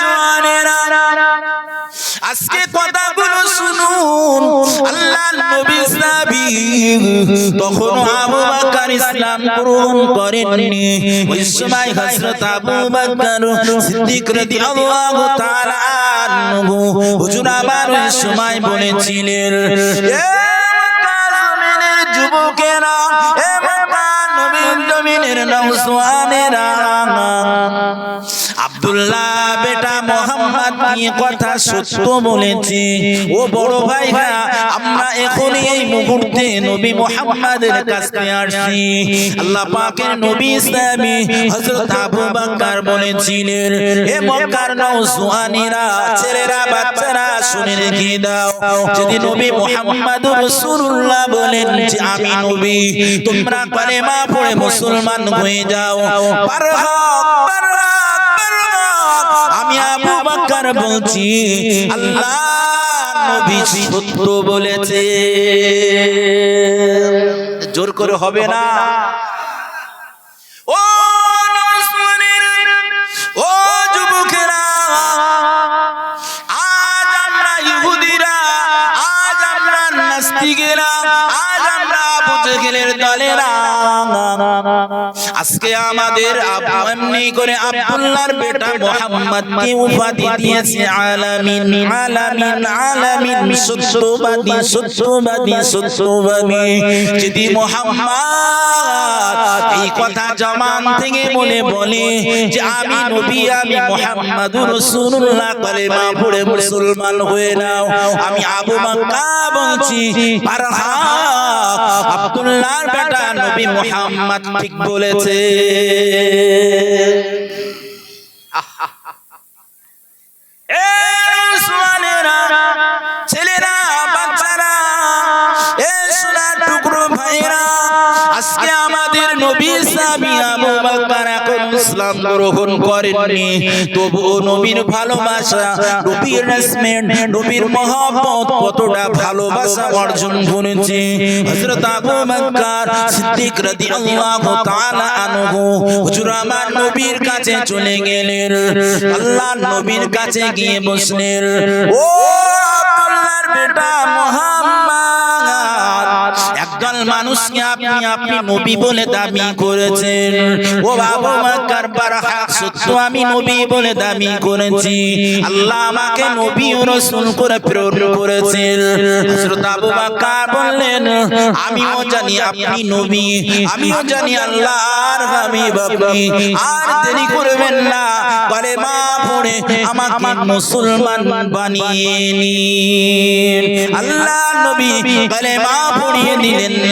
যুবকেরা আজকে কথাগুলো শুনুন। আল্লাহ নবী সাবি তখন আবু বকর ইসলাম গ্রহণ করেননি। ওই সময় হযরত আবু বকর সিদ্দিক রাদিয়াল্লাহু তাআলা আনহু হুজুর আমার ওই সময় বলেছিলেন, এ মক্কা জমিনের যুবকেরা জমিনের নওজওয়ানেরা আব্দুল্লাহ বেটা মোহাম্মদ নিয়ে কথা সত্য বলেছে। ও বড় ভাইরা, আমরা এই মুহূর্তে নবী মোহাম্মদের কাছে আল্লাহ পাকের নবী ইসলামী হযরত আবু বকর বলেছিলেন হে মক্কার নওজওয়ানেরা ছেলেরা, বাচ্চারা, শুনে রেখে দাও। যদি নবী মোহাম্মদ রাসূলুল্লাহ বলেন যে আমি নবী, তোমরা কালেমা পড়ে মুসলমান হয়ে যাও। পার হক আবু বলছি আল্লাহ নবী সত্য বলেছে। জোর করে হবে না। ও নওজওয়ানের, ও যুবকেরা আজ আমরা ইহুদিরা আজ আমরা নাস্তিকেরা আজ আমরা দলেরা। আজকে আমাদের এমনি করে আব্দুল্লাহর বেটা মোহাম্মদকে উপাধি দিয়েছে আলামিন আলামিন আলামিন সত্যবাদী সত্যবাদী সত্যবাদী যদি মোহাম্মদ এই কথা জমান থেকে বলে বলে যে আমি নবী আমি মোহাম্মদুর রাসূলুল্লাহ কালেমা পড়ে মুসলমান হয়ে নাও। আমি আবু মাক্কা বলছি আব্দুল্লাহর বেটা নবী মোহাম্মদ ঠিক বলেছে। এ ইসলাম গ্রহণ করেননি। তবুও নবীর ভালোবাসা, নবীর রেসপেক্ট নবীর মহব্বত কতটা ভালোবাসা অর্জন করেছে। হযরত আবু বকর সিদ্দিক রাদিয়াল্লাহু তাআলা আনহু হুজুর আমার নবীর কাছে চলে গেলেন। আল্লাহর নবীর কাছে গিয়ে বসলেন। ও আব্দুল্লাহর বেটা একদল মানুষকে আপনি আপনি নবী বলে দাবি করেছেন। ও বাবু মাক্কার বারহা সত্য আমি নবী বলে দাবি করেছি। আল্লাহ আমাকে নবী ও রাসূল করে প্রেরণ করেছেন। হযরত আবু বকর বললেন আমিও জানি আপনি নবী আমিও জানি আল্লাহর হাবিব আপনি। আর দেরি করবেন না কালেমা পড়ে আমাকে মুসলমান বানিয়ে নিন। আল্লাহ নবী কালেমা পড়িয়ে দিলেন।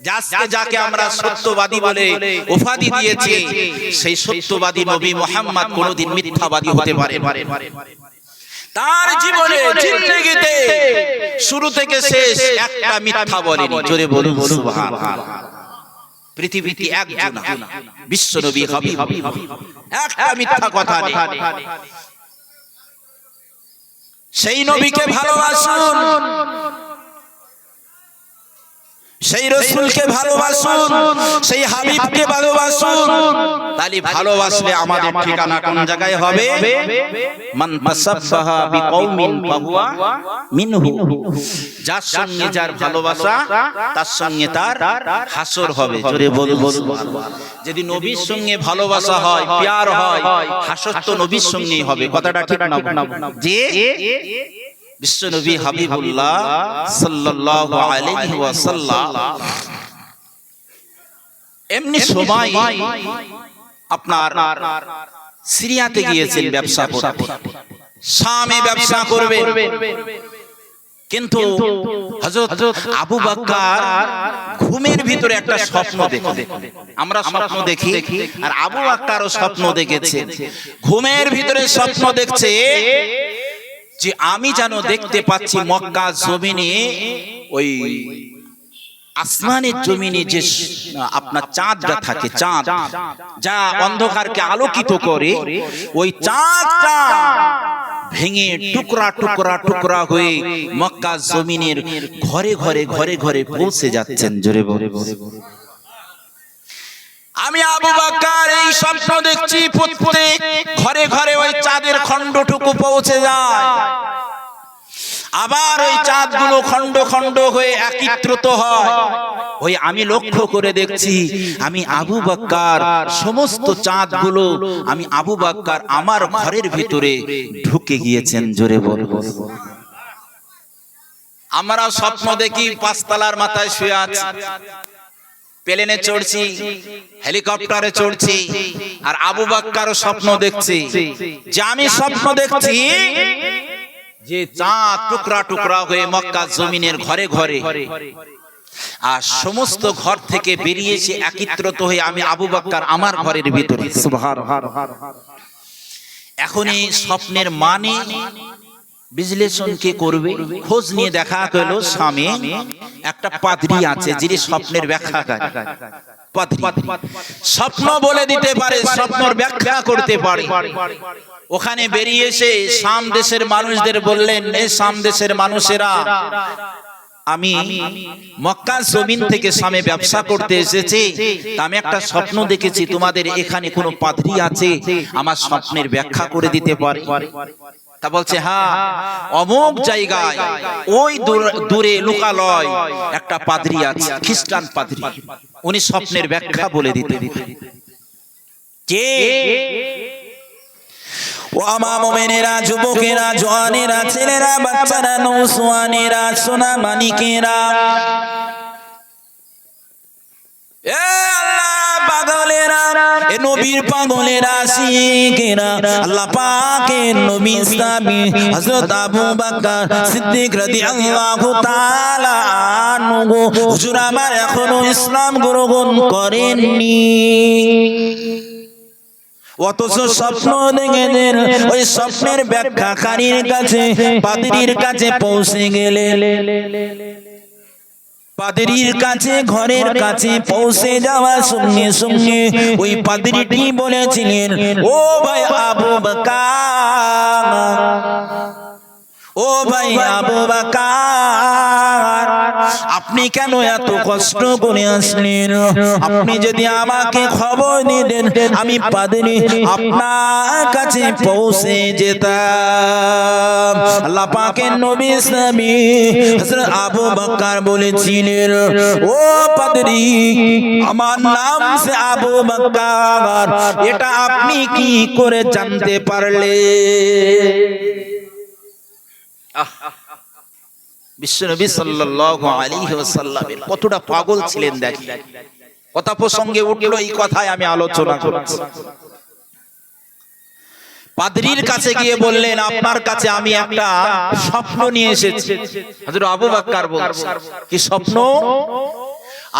যাকে যাকে আমরা সত্যবাদী বলে উপাধি দিয়েছি সেই সত্যবাদী নবী মুহাম্মদ কোনোদিন মিথ্যাবাদী হতে পারে তার জীবনে জিন্দেগিতে শুরু থেকে শেষ একটা মিথ্যা বলেনি। জোরে বলুন সুবহানাল্লাহ পৃথিবীতে একজন বিশ্ব নবী হবি একটা মিথ্যা কথা নেই। সেই নবীকে ভালোবাসুন। সেই রসুলকে ভালোবাসুন সেই হাবিবকে ভালোবাসুন। তাহলে ভালোবাসলে আমাদের ঠিকানা কোন জায়গায় হবে? মান তাসাব্বাহা বিকৌমিন ফাহুয়া মিনহু। যার সঙ্গে যার ভালোবাসা তার সঙ্গে তার হাসর হবে। জোরে বলুন। যদি নবীর সঙ্গে ভালোবাসা হয় প্যার হয় হাসর তো নবীর সঙ্গেই হবে। কথাটা ঠিক না যে বিশ্ব নবী হাবিবুল্লাহ সাল্লাল্লাহু আলাইহি ওয়াসাল্লাম এমনি সময় আপনার সিরিয়াতে গিয়েছেন ব্যবসা করতে। শামে ব্যবসা করবে কিন্তু হযরত আবু বকর ঘুমের ভিতরে একটা স্বপ্ন দেখে আমরা স্বপ্ন দেখি আর আবু বকরও স্বপ্ন দেখেছে। ঘুমের ভিতরে স্বপ্ন দেখছে। যে আমি যেন দেখতে পাচ্ছি মক্কা জমিনে ওই আসমানের জমিনে যে আপনার চাঁদটা থাকে চাঁদ যা অন্ধকারকে আলোকিত করে ওই চাঁদটা ভেঙে টুকরা টুকরা টুকরা হয়ে মক্কা জমিনের ঘরে ঘরে ঘরে ঘরে পৌঁছে যাচ্ছেন জোরে বলে আমি আবু বাক্কার এই স্বপ্ন দেখছি, প্রত্যেক ঘরে ঘরে ওই চাঁদের খণ্ডটুকু পৌঁছে যায়। আবার ওই চাঁদগুলো খণ্ড খণ্ড হয়ে একত্রিত হয়। ওই আমি লক্ষ্য করে দেখছি, আমি আবু বাক্কার সমস্ত চাঁদগুলো আমি আবু বাক্কার আমার ঘরের ভিতরে ঢুকে গিয়েছেন, জোরে বল আমরা স্বপ্ন দেখি পাঁচতলার মাথায় শুয়ে আছি। প্লেনে চড়ছি হেলিকপ্টারে চড়ছি আর আবু বাক্কারও স্বপ্ন দেখছি। যে আমি স্বপ্ন দেখছি যে চাঁদ টুকরা টুকরা হয়ে মক্কা জমিনের ঘরে ঘরে। আর সমস্ত ঘর থেকে বেরিয়েছে একত্রিত হয়ে আমি আবু বাক্কার আমার ঘরের ভিতরে। এখন এই স্বপ্নের মানে বিশ্লেষণ কে করবে? খোঁজ নিয়ে দেখা গেল স্বামী একটা পাদ্রী আছে, যিনি স্বপ্নের ব্যাখ্যা স্বপ্ন বলে দিতে পারে, স্বপ্নর ব্যাখ্যা করতে পারে। ওখানে বেরিয়ে এসে সাম দেশের মানুষদের বললেন, এ সাম দেশের মানুষেরা, আমি মক্কা জমিন থেকে সামে ব্যবসা করতে এসেছি আমি একটা স্বপ্ন দেখেছি, তোমাদের এখানে কোনো পাদ্রী আছে? আমার স্বপ্নের ব্যাখ্যা করে দিতে পারে। তা বলছে হ্যাঁ অমুক জায়গায় ওই দূরে লোকালয় একটা পাদ্রী আছে খ্রিস্টান পাদ্রী। উনি স্বপ্নের ব্যাখ্যা বলে দিতে কে? ও আমার মোমেনেরা যুবকেরা জওয়ানেরা ছেলেরা বাচ্চারা নৌসোয়ানেরা সোনা মানিকেরা এ এ নবীর পাগলেরা শিখেরা আল্লাহ পাকের নবী ইসলামী হযরত আবু বকর সিদ্দিক রাদিয়াল্লাহু তাআলা আনহু। হুজুর আমার এখনও ইসলাম গ্রহণ করেননি। অথচ স্বপ্ন দেখেছেন, ওই স্বপ্নের ব্যাখ্যাকারীর কাছে পাদ্রীর কাছে পৌঁছে গেলে পাদ্রীর কাছে ঘরের কাছে পৌঁছে যাওয়ার সঙ্গে সঙ্গে ওই পাদরিটি বলেছিলেন ও ভাই আবু বকর ও ভাই আবু বকর আপনি কেন এত কষ্ট করে আসলেন? আপনি যদি আমাকে খবর দিতেন আমি পাদরি আপনার কাছে পৌঁছে যেতাম। আল্লাহ পাকের নবী ইসলামী হযরত আবু বকর বলেছিলেন ও পাদরি আমার নাম সে আবু বকর এটা আপনি কি করে জানতে পারলে বিশ্বনবী সাল্লাল্লাহু কতটা পাগল ছিলেন দেখি কথা প্রসঙ্গে উঠল, এই কথাই আমি আলোচনা করছি। পাদ্রীর কাছে গিয়ে বললেন, আপনার কাছে আমি একটা স্বপ্ন নিয়ে এসেছি। হযরত আবু বকর কি স্বপ্ন?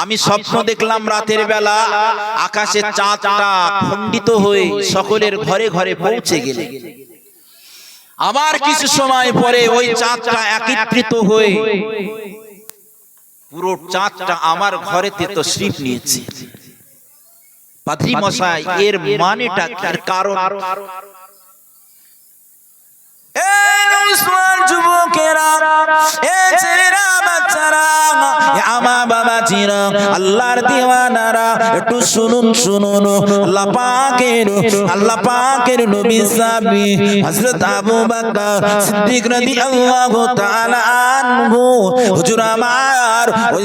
আমি স্বপ্ন দেখলাম রাতের বেলা আকাশে চাঁদটা খণ্ডিত হয়ে সকলের ঘরে ঘরে পৌঁছে গেলে। আবার কিছু সময় পরে ওই চাঁদটা একত্রিত হয়ে পুরো চাঁদটা আমার ঘরেতে তো শ্রীপ নিয়েছে। পাদ্রি মশাই এর মানেটা তার কারণ? যুবকেরা, এ ছেলেরা, বাবাজিরা, আল্লাহর দিওয়ানারা একটু শুনুন শুনুন আল্লাহ পাকের আল্লাহ পাকের নবী সাহাবী হযরত আবু বকর সিদ্দিক রাদিয়াল্লাহু তাআলা আনহু। হুজুর আমার ওই